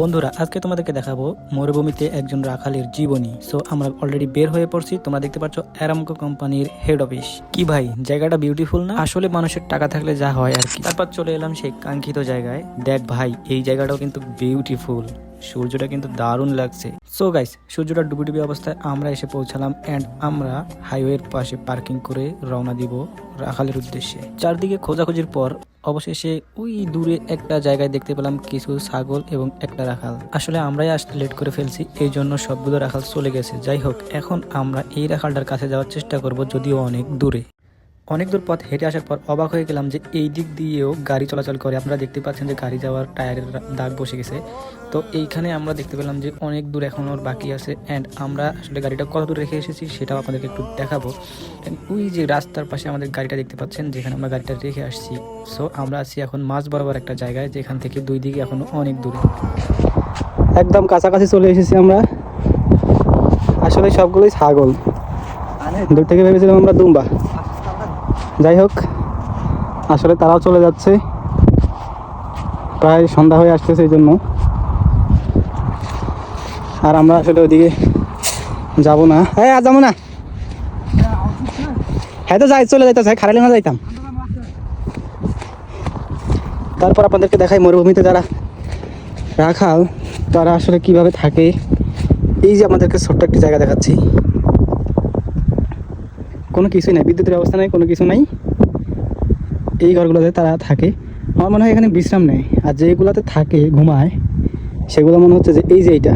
বন্ধুরা, আজকে তোমাদেরকে দেখাবো মরুভূমিতে একজন রাখালের জীবনী। সো আমরা অলরেডি বের হয়ে পড়ছি। তোমরা দেখতে পাচ্ছ অ্যারামকো কোম্পানির হেড অফিস কি ভাই, জায়গাটা বিউটিফুল না? আসলে মানুষের টাকা থাকলে যা হয় আর কি। তারপর চলে এলাম সেই কাঙ্ক্ষিত জায়গায়। দেখ ভাই, এই জায়গাটাও কিন্তু বিউটিফুল সূর্যটা কিন্তু দারুণ লাগছে। সো গাইস সূর্যটা ডুবি ডুবি অবস্থায় আমরা এসে পৌঁছালাম অ্যান্ড আমরা হাইওয়ের পাশে পার্কিং করে রওনা দিব রাখালের উদ্দেশ্যে। চারদিকে খোঁজাখুঁজির পর অবশেষে ওই দূরে একটা জায়গায় দেখতে পেলাম কিছু ছাগল এবং একটা রাখাল। আসলে আমরাই আসতে লেট করে ফেলছি এই জন্য সবগুলো রাখাল চলে গেছে। যাই হোক, এখন আমরা এই রাখালটার কাছে যাওয়ার চেষ্টা করব যদিও অনেক দূরে। অনেক দূর পথ হেঁটে আসার পর অবাক হয়ে গেলাম যে এই দিক দিয়েও গাড়ি চলাচল করে। আপনারা দেখতে পাচ্ছেন যে গাড়ি যাওয়ার টায়ারের দাগ বসে গেছে। তো এইখানে আমরা দেখতে পেলাম যে অনেক দূর এখনও বাকি আছে অ্যান্ড আমরা আসলে গাড়িটা কত দূর রেখে এসেছি সেটাও আপনাদেরকে একটু দেখাবো। ওই যে রাস্তার পাশে আমাদের গাড়িটা দেখতে পাচ্ছেন যেখানে আমরা গাড়িটা রেখে আসছি। সো আমরা আছি এখন মাঝ বরাবর একটা জায়গায় যেখান থেকে দুই দিকে এখনও অনেক দূরে। একদম কাছাকাছি চলে এসেছি আমরা। আসলে সবগুলোই ছাগল। দূর থেকে ভেবেছিলাম আমরা দুম্বা। যাই হোক, আসলে তারাও চলে যাচ্ছে। প্রায় সন্ধ্যা হয়ে আসতেছে এই জন্য। আর আমরা আসলে ওইদিকে যাব না। হ্যাঁ আর যাব না। হ্যাঁ তো যাই, চলে যাইতেছে, খারাইলে না যাইতাম। তারপর আপনাদেরকে দেখাই মরুভূমিতে যারা রাখাল, তারা আসলে কীভাবে থাকে। এই যে আমাদেরকে ছোট্ট একটি জায়গা দেখাচ্ছি। কোনো কিছুই নাই, বিদ্যুতের ব্যবস্থা নাই, কোনো কিছু নাই। এই ঘরগুলোতে তারা থাকে। আমার মনে হয় এখানে বিশ্রাম নেয়। আর যেগুলোতে থাকে, ঘুমায়, সেগুলো মনে হচ্ছে যে এই যে এইটা।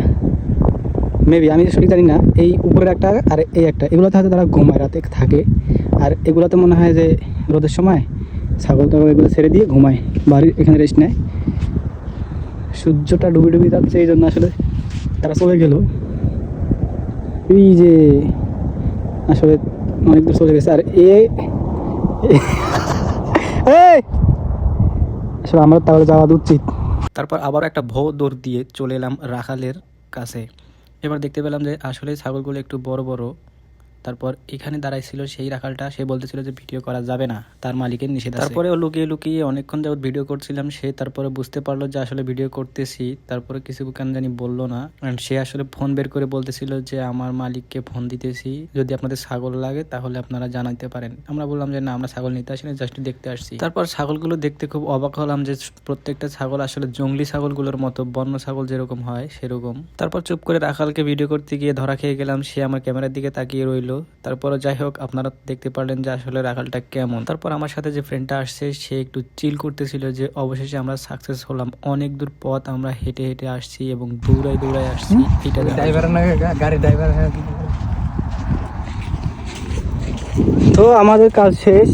মেবি আমি সঠিক জানি না। এই উপরের একটা আর এই একটা। এগুলোতে হয়তো তারা ঘুমায়, রাতে থাকে। আর এগুলোতে মনে হয় যে রোদের সময় ছাগল টাগল এগুলো ছেড়ে দিয়ে ঘুমায়, বাড়ির এখানে রেস্ট নেয়। সূর্যটা ডুবি ডুবি যাচ্ছে এই জন্য আসলে তারা চলে গেল। এই যে আসলে অনেক দূর চলে গেছে। আর এ! আসলে আমরা তাহলে যাওয়া উচিত। তারপর আবার একটা ভো দৌড় দিয়ে চলে এলাম রাখালের কাছে। এবার দেখতে পেলাম যে আসলে ছাগলগুলো একটু বড় বড়। তারপর এখানে দাঁড়াইছিল, সেই রাখালটা, সে বলতেছিল যে ভিডিও করা যাবে না, তার মালিকের নিষেধ আছে। তারপরে ও লুকিয়ে লুকিয়ে অনেকক্ষণ যাবত ভিডিও করছিলাম, সে তারপরে বুঝতে পারল যে আসলে ভিডিও করতেছি, তারপরে কিছু কেন জানি বলল না। সে আসলে ফোন বের করে বলতেছিল যে আমার মালিককে ফোন দিতেছি, যদি আপনাদের ছাগল লাগে তাহলে আপনারা জানাইতে পারেন। আমরা বললাম যে না, আমরা ছাগল নিতে আসিনি, জাস্ট দেখতে আসছি। তারপর ছাগলগুলো দেখতে খুব অবাক হলাম যে প্রত্যেকটা ছাগল আসলে জঙ্গলি ছাগলগুলোর মতো, বন্য ছাগল যেরকম হয় সেরকম। তারপর চুপ করে রাখালকে ভিডিও করতে গিয়ে ধরা খেয়ে গেলাম, সে আমার ক্যামেরার দিকে তাকিয়ে রইল। তারপরে যাই হোক আপনারা দেখতে পারলেন যে আসলে রাখালটা কেমন। তারপর আমার সাথে যে ফ্রেন্ডটা আসছে সে একটু চিল করতেছিল যে অবশেষে আমরা সাকসেস হলাম। অনেক দূর পথ আমরা হেঁটে হেঁটে আসছি এবং দৌড়াই দৌড়াই আসছি। এটা ড্রাইভার না গাড়ি ড্রাইভার হ্যাঁ তো আমাদের কাজ শেষ।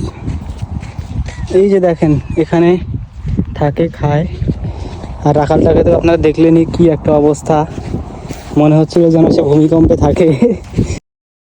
এই যে দেখেন এখানে থাকে খায়। আর রাখালটাকে তো আপনারা দেখলেনই কি একটা অবস্থা। মনে হচ্ছিল যেন সে ভূমিকম্পে থাকে।